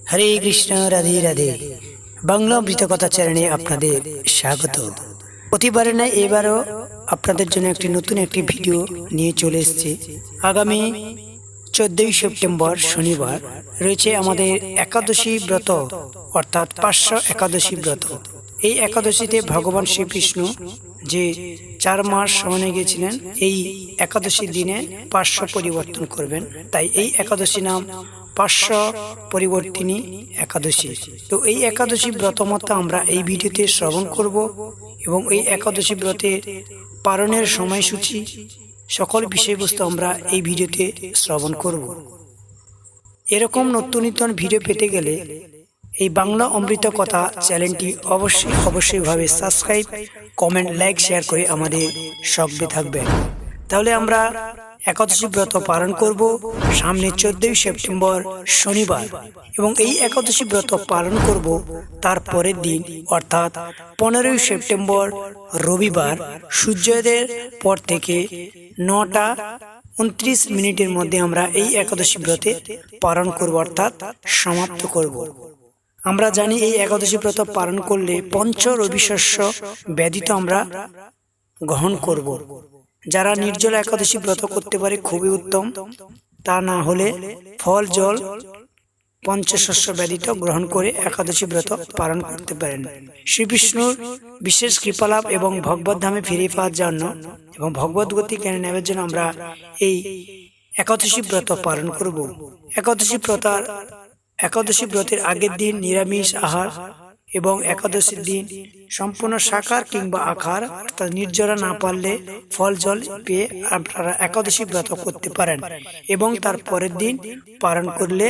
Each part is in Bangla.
হরে কৃষ্ণ, রাধে রাধে। বাংলা অমৃতকথা চ্যানেলে আপনাদের স্বাগত। প্রতিবারে না এবারও আপনাদের জন্য একটি নতুন একটি ভিডিও নিয়ে চলে এসেছে। আগামী চোদ্দই সেপ্টেম্বর শনিবার রয়েছে আমাদের একাদশী ব্রত, অর্থাৎ পাঁচশো একাদশী ব্রত। এই একাদশীতে ভগবান শ্রীকৃষ্ণ যে চার মাস সমানে গিয়েছিলেন, এই একাদশী দিনে পাঁচশো পরিবর্তন করবেন। তাই এই একাদশী নাম পাঁচশো পরিবর্তিনী একাদশী। তো এই একাদশী ব্রতমত আমরা এই ভিডিওতে শ্রবণ করব এবং এই একাদশী ব্রতের পালনের সময়সূচি সকল বিষয়বস্তু আমরা এই ভিডিওতে শ্রবণ করব। এরকম নতুন নতুন ভিডিও পেতে গেলে এই বাংলা অমৃত কথা চ্যানেলটি অবশ্যই অবশ্যইভাবে সাবস্ক্রাইব কমেন্ট লাইক শেয়ার করে আমাদের সঙ্গে থাকবেন। তাহলে আমরা একাদশী ব্রত পালন করব সামনে চোদ্দই সেপ্টেম্বর শনিবার। এবং এই একাদশী ব্রত পালন করব তার পরের দিন অর্থাৎ পনেরোই সেপ্টেম্বর রবিবার সূর্যোদয়ের পর থেকে নটা উনত্রিশ মিনিটের মধ্যে আমরা এই একাদশী ব্রতে পালন করব অর্থাৎ সমাপ্ত করব। আমরা জানি এই একাদশী ব্রত পালন করলে পঞ্চ রবিশস্য ব্যতীত আমরা গ্রহণ করব। যারা নির্জল একাদশী ব্রত করতে পারে খুবই উত্তম। তা না হলে ফল, জল, পঞ্চশস্য ব্যতীত গ্রহণ করে একাদশী ব্রত পালন করতে পারেন। শ্রীবিষ্ণুর বিশেষ কৃপালাভ এবং ভগবত ধামে ফিরে পাওয়ার জন্য এবং ভগবত গতি জ্ঞান নেওয়ার জন্য আমরা এই একাদশী ব্রত পালন করব। একাদশী ব্রতার একাদশী ব্রতের আগের দিন নিরামিষ আহার এবং একাদশীর দিন সম্পূর্ণ সাকার কিংবা আকার অর্থাৎ নির্জরা না পারলে ফল জল পেয়ে আপনারা একাদশী ব্রত করতে পারেন এবং তার পরের দিন পালন করলে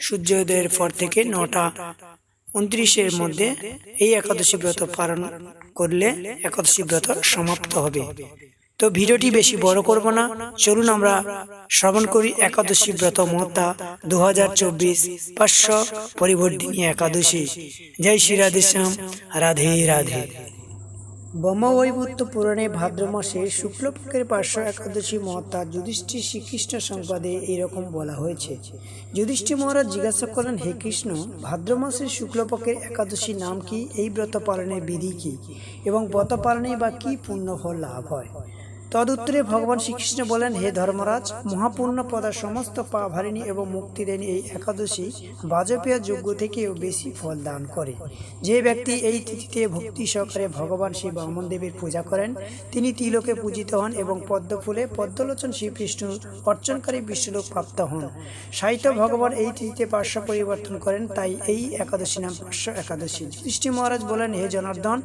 সূর্যোদয়ের পর থেকে নটা উনত্রিশের মধ্যে এই একাদশী ব্রত পালন করলে একাদশী ব্রত সমাপ্ত হবে। তো ভিডিওটি বেশি বড় করব না। চলুন আমরা শ্রবণ করি একাদশী ব্রত মহত্তা দু হাজার চব্বিশ পাঁচশো পরিবর্তিনী একাদশী। জয় শ্রী রাধেশ্যাম রাধে রাধে ব্রহ্মবৈবুত্ত পুরাণে ভাদ্র মাসে শুক্লপক্ষের পার্শ্ব একাদশী মহত্তা যুধিষ্ঠির শ্রীকৃষ্ণ সংবাদে এরকম বলা হয়েছে। যুধিষ্ঠির মহারাজ জিজ্ঞাসা করেন হে কৃষ্ণ ভাদ্র মাসের শুক্লপক্ষের একাদশী নাম কি? এই ব্রত পালনের বিধি কি? এবং ব্রত পালনে বা কি পুণ্য ফল লাভ হয়? তদুত্তরে ভগবান শ্রীকৃষ্ণ বলেন, হে ধর্মরাজ, মহাপূর্ণ পদার সমস্ত পাভারিণী এবং মুক্তি দেন এই একাদশী বাজপেয় যজ্ঞ থেকেও বেশি ফল দান করে। যে ব্যক্তি এই তিথিতে ভক্তি সহকারে ভগবান শ্রী বামন দেবের পূজা করেন, তিনি তিলকে পূজিত হন এবং পদ্মফুলে পদ্মলোচন শ্রীকৃষ্ণ অর্চনকারী বিশ্বলোক প্রাপ্ত হন। সাহিত্য ভগবান এই তিথিতে পার্শ্ব পরিবর্তন করেন, তাই এই একাদশী নাম পার্শ্ব একাদশী। যুধিষ্ঠির মহারাজ বলেন, হে জনার্দন,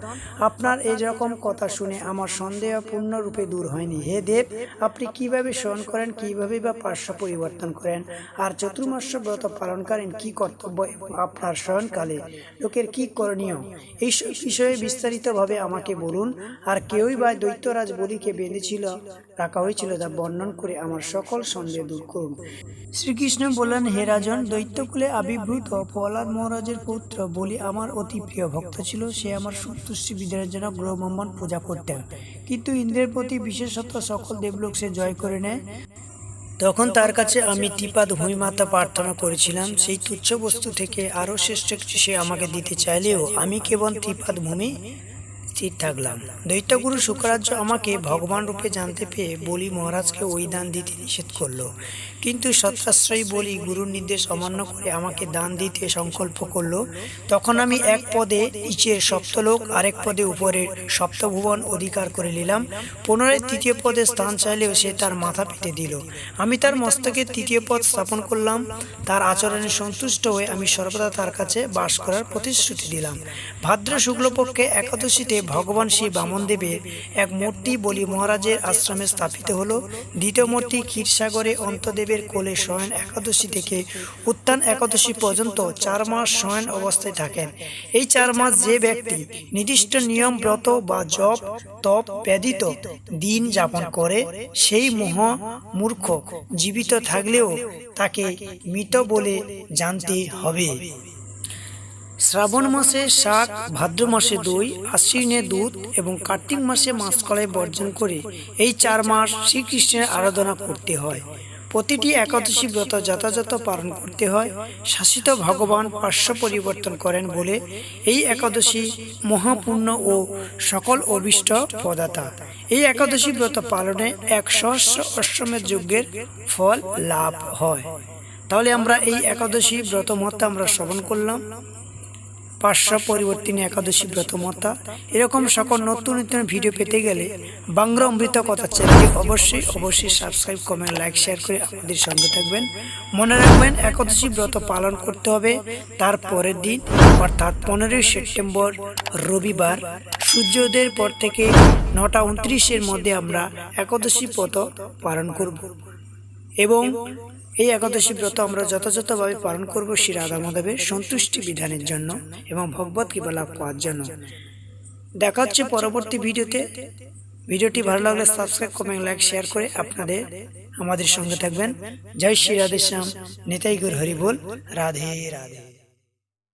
আপনার এই রকম কথা শুনে আমার সন্দেহ পূর্ণরূপে দূর হয়নি। হে দেব, আপনি কীভাবে স্মরণ করেন, কীভাবে বা পার্শ্ব পরিবর্তন করেন? আর চতুর্মাস ব্রত পালনকালীন কি কর্তব্য আপনার শয়নকালে লোকের কি করণীয়? এইসব বিষয়ে বিস্তারিতভাবে আমাকে বলুন। আর কেউই বা দৈত্যরাজ বলিকে বেঁধেছিল, রাখা হয়েছিল তা বর্ণন করে আমার সকল সন্দেহ দূর করুন। শ্রীকৃষ্ণ বললেন, হে রাজন, দৈত্যকুলে আবির্ভূত প্রহ্লাদ মহারাজের পুত্র বলি আমার অতি প্রিয় ভক্ত ছিল। সে আমার সন্তুষ্টি বিধানের জন্য গ্রহ ব্রাহ্মণ পূজা করতেন। কিন্তু ইন্দ্রের প্রতি বিশেষত সকল দেবলোক সে জয় করে নেয়। তখন তার কাছে আমি ত্রিপাদ ভূমিমাতা প্রার্থনা করেছিলাম, সেই তুচ্ছ বস্তু থেকে আরও শ্রেষ্ঠ কিছু সে আমাকে দিতে চাইলেও আমি কেবল ত্রিপাদ ভূমি স্থির থাকলাম। দৈত্যগুরু শুক্রার্য আমাকে ভগবান রূপে জানতে পেয়ে বলি, মহারাজকে ওই দান দিতে নিষেধ করল। কিন্তু সত্যাশ্রয়ী বলি, গুরুর নির্দেশ অমান্য করে আমাকে দান দিতে সংকল্প করল। তখন আমি এক পদে নিচের সপ্তলোক, আরেক পদে উপরের সপ্তভুবন অধিকার করে নিলাম। পুনরায় তৃতীয় পদে স্থান চাইলেও সে তার মাথা পেতে দিল। আমি তার মস্তকে তৃতীয় পদ স্থাপন করলাম। তার আচরণে সন্তুষ্ট হয়ে আমি সর্বদা তার কাছে বাস করার প্রতিশ্রুতি দিলাম। ভাদ্র শুক্লপক্ষে একাদশীতে ভগবান শ্রী বামনদেবের এক মূর্তি বলি মহারাজের আশ্রমে স্থাপিত হলো। দ্বিতীয় মূর্তি ক্ষীরসাগরে অন্তদেবের কোলে শয়ন একাদশী থেকে উত্থান একাদশী পর্যন্ত চার মাস শয়ন অবস্থায় থাকেন। এই চার মাস যে ব্যক্তি নির্দিষ্ট নিয়ম, ব্রত বা জপ, তপ ব্যতীত দিন যাপন করে, সেই মোহ মূর্খ জীবিত থাকলেও তাকে মৃত বলে জানতে হবে। শ্রাবণ মাসে শাক, ভাদ্র মাসে দই, আশ্বিনে দুধ এবং কার্তিক মাসে মাসকলাই বর্জন করে এই চার মাস শ্রীকৃষ্ণের আরাধনা করতে হয়। প্রতিটি একাদশী ব্রত যথাযথ পালন করতে হয়। শাসিত ভগবান পার্শ্ব পরিবর্তন করেন বলে এই একাদশী মহাপূর্ণ ও সকল অভিষ্ট প্রদাতা। এই একাদশী ব্রত পালনে এক সহস্র অশ্বমের যজ্ঞের ফল লাভ হয়। তাহলে আমরা এই একাদশী ব্রত মহত্তা আমরা শ্রবণ করলাম। পার্শ্ব পরিবর্তিনী একাদশী ব্রতমতা এরকম সকল নতুন নতুন ভিডিও পেতে গেলে বাংলা অমৃত কথা চ্যানেলটি অবশ্যই অবশ্যই সাবস্ক্রাইব কমেন্ট লাইক শেয়ার করে আমাদের সঙ্গে থাকবেন। মনে রাখবেন, একাদশী ব্রত পালন করতে হবে। তার পরের দিন, অর্থাৎ পনেরোই সেপ্টেম্বর, রবিবার, সূর্যোদয়ের পর থেকে নটা উনত্রিশের মধ্যে আমরা একাদশী ব্রত পালন করব। এবং এই একাদশী ব্রত আমরা যথাযথভাবে পালন করব শ্রী রাধা মাধবের সন্তুষ্টি বিধানের জন্য এবং ভগবত কৃপা লাভ পাওয়ার জন্য। দেখা হচ্ছে পরবর্তী ভিডিওতে। ভিডিওটি ভালো লাগলে সাবস্ক্রাইব কমেন্ট লাইক শেয়ার করে আপনাদের, আমাদের সঙ্গে থাকবেন। জয় শ্রী রাধে শ্যাম। নেতাই গুর হরিবোল রাধে রাধে।